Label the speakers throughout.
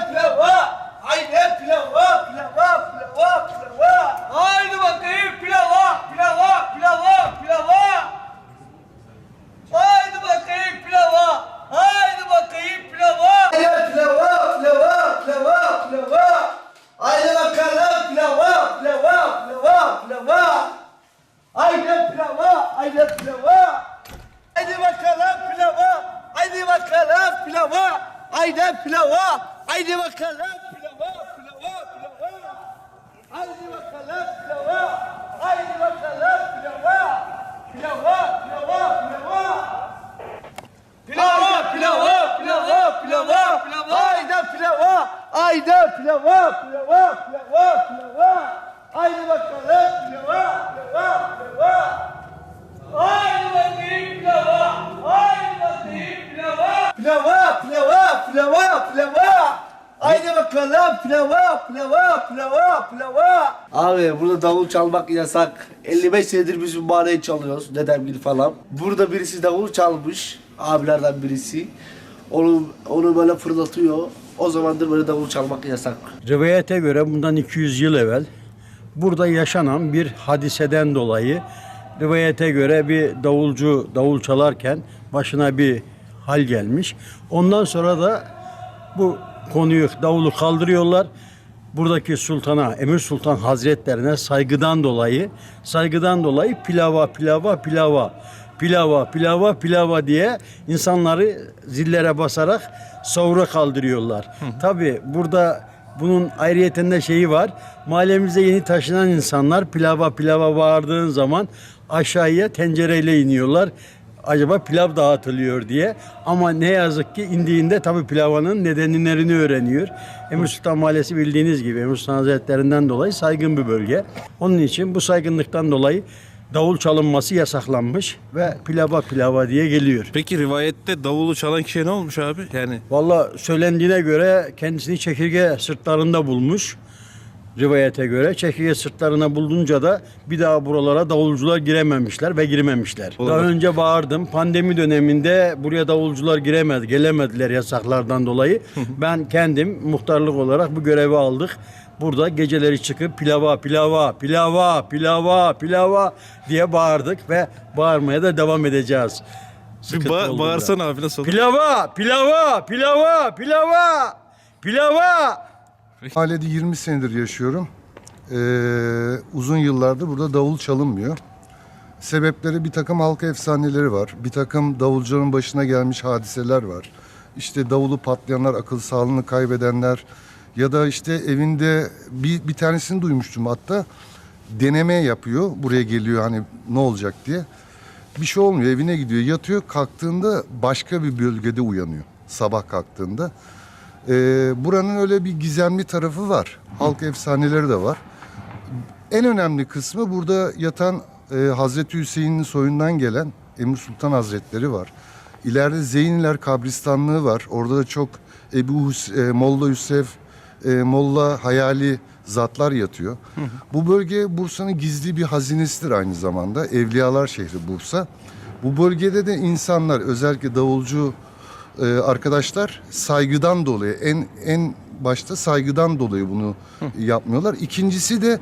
Speaker 1: Akbaba! Burada davul çalmak yasak. 55 senedir biz mübareği çalıyoruz. Dedem gibi falan. Burada birisi davul çalmış. Abilerden birisi. Onu, onu böyle fırlatıyor. O zamandır böyle davul çalmak yasak.
Speaker 2: Rivayete göre bundan 200 yıl evvel burada yaşanan bir hadiseden dolayı rivayete göre bir davulcu davul çalarken başına bir hal gelmiş. Ondan sonra da bu konuyu davulu kaldırıyorlar. Buradaki sultana, Emir Sultan Hazretlerine saygıdan dolayı, saygıdan dolayı pilava, pilava, pilava, pilava, pilava, pilava diye insanları zillere basarak savura kaldırıyorlar. Tabi burada bunun ayrıyetinde şeyi var. Mahallemize yeni taşınan insanlar pilava pilava bağırdığın zaman aşağıya tencereyle iniyorlar. Acaba pilav dağıtılıyor diye. Ama ne yazık ki indiğinde tabii pilavanın nedenlerini öğreniyor. Emir Sultan Mahallesi bildiğiniz gibi Emir Sultan Hazretlerinden dolayı saygın bir bölge. Onun için bu saygınlıktan dolayı davul çalınması yasaklanmış ve pilava pilava diye geliyor.
Speaker 3: Peki rivayette davulu çalan kişiye ne olmuş abi? Yani
Speaker 2: Valla söylendiğine göre kendisini çekirge sırtlarında bulmuş. Rivayete göre çekirge sırtlarına bulunca da bir daha buralara davulcular girememişler ve girmemişler.
Speaker 3: Olur.
Speaker 2: Daha önce bağırdım. Pandemi döneminde buraya davulcular giremedi, gelemediler yasaklardan dolayı. ben kendim muhtarlık olarak bu görevi aldık. Burada geceleri çıkıp pilava, pilava, pilava, pilava, pilava diye bağırdık ve bağırmaya da devam edeceğiz.
Speaker 3: bir
Speaker 2: Sıkıntı
Speaker 3: ba-
Speaker 2: olduğunda.
Speaker 3: bağırsana abi nasıl olur?
Speaker 2: Pilava, pilava, pilava, pilava, pilava.
Speaker 4: Mahallede 20 senedir yaşıyorum. Ee, uzun yıllardır burada davul çalınmıyor. Sebepleri bir takım halk efsaneleri var. Bir takım davulcuların başına gelmiş hadiseler var. İşte davulu patlayanlar, akıl sağlığını kaybedenler ya da işte evinde bir, bir tanesini duymuştum hatta deneme yapıyor. Buraya geliyor hani ne olacak diye. Bir şey olmuyor evine gidiyor yatıyor kalktığında başka bir bölgede uyanıyor sabah kalktığında. Ee, buranın öyle bir gizemli tarafı var. Halk efsaneleri de var. En önemli kısmı burada yatan e, Hazreti Hüseyin'in soyundan gelen Emir Sultan Hazretleri var. İleride Zeyniler kabristanlığı var. Orada da çok Ebu Hus- e, Molla Yusuf, e, Molla hayali zatlar yatıyor. Bu bölge Bursa'nın gizli bir hazinesidir aynı zamanda. Evliyalar şehri Bursa. Bu bölgede de insanlar özellikle davulcu e, arkadaşlar saygıdan dolayı en en başta saygıdan dolayı bunu yapmıyorlar. İkincisi de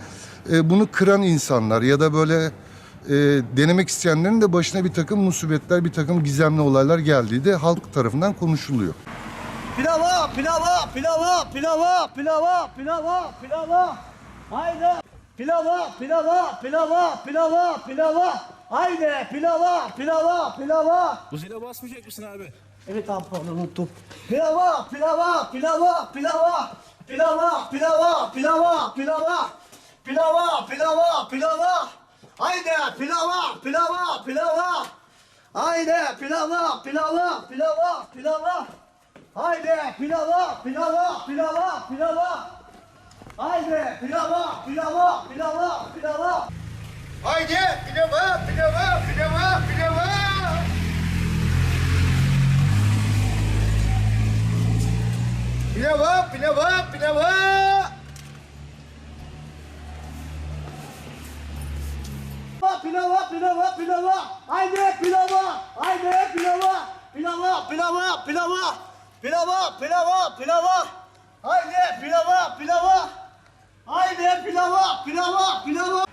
Speaker 4: e, bunu kıran insanlar ya da böyle e, denemek isteyenlerin de başına bir takım musibetler, bir takım gizemli olaylar geldiği de halk tarafından konuşuluyor.
Speaker 5: Pilava, pilava, pilava, pilava, pilava, pilava, pilava. Haydi. Pilava, pilava, pilava, pilava, pilava. Haydi pilava, pilava, pilava.
Speaker 3: Bu zile basmayacak mısın abi?
Speaker 5: Evet abi unuttum. Pilava, pilava, pilava, pilava. Pilava, pilava, pilava, pilava. Pilava, pilava, pilava. Haydi pilava, pilava, pilava. Haydi pilava, pilava, pilava, pilava. Haydi pilava, pilava, pilava, pilava. Haydi pilava, pilava, pilava, pilava. Haydi pilava, pilava, pilava. Pilava, pilava, pilava. Pilava, pilava, pilava. Haydi pilava. Haydi pilava. Pilava, pilava, pilava. Pilava, pilava, pilava. Haydi pilava, pilava. Haydi pilava, pilava, pilava.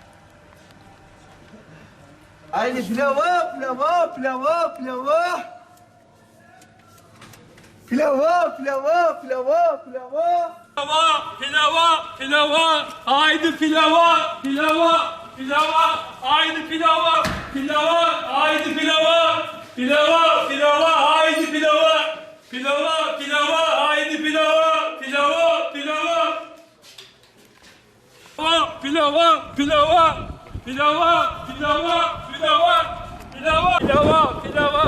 Speaker 5: Haydi pilava, pilava, pilava, pilava. Pilava, pilava, pilava, pilava.
Speaker 6: Pilava, pilava, pilava. Haydi pilava, pilava, pilava. Haydi pilava, pilava, haydi pilava. Pilava, pilava, haydi pilava. Pilava, pilava, haydi pilava. Pilava, pilava. Pilava, pilava, pilava. Pilava, pilava, pilava. Pilava, pilava, pilava.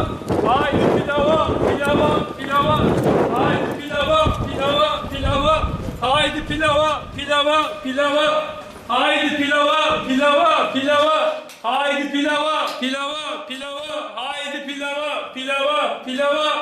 Speaker 6: Haydi pilava, pilava, pilava. Pilava, haydi pilava, pilava, pilava. Haydi pilava, pilava, pilava. Haydi pilava, pilava, pilava.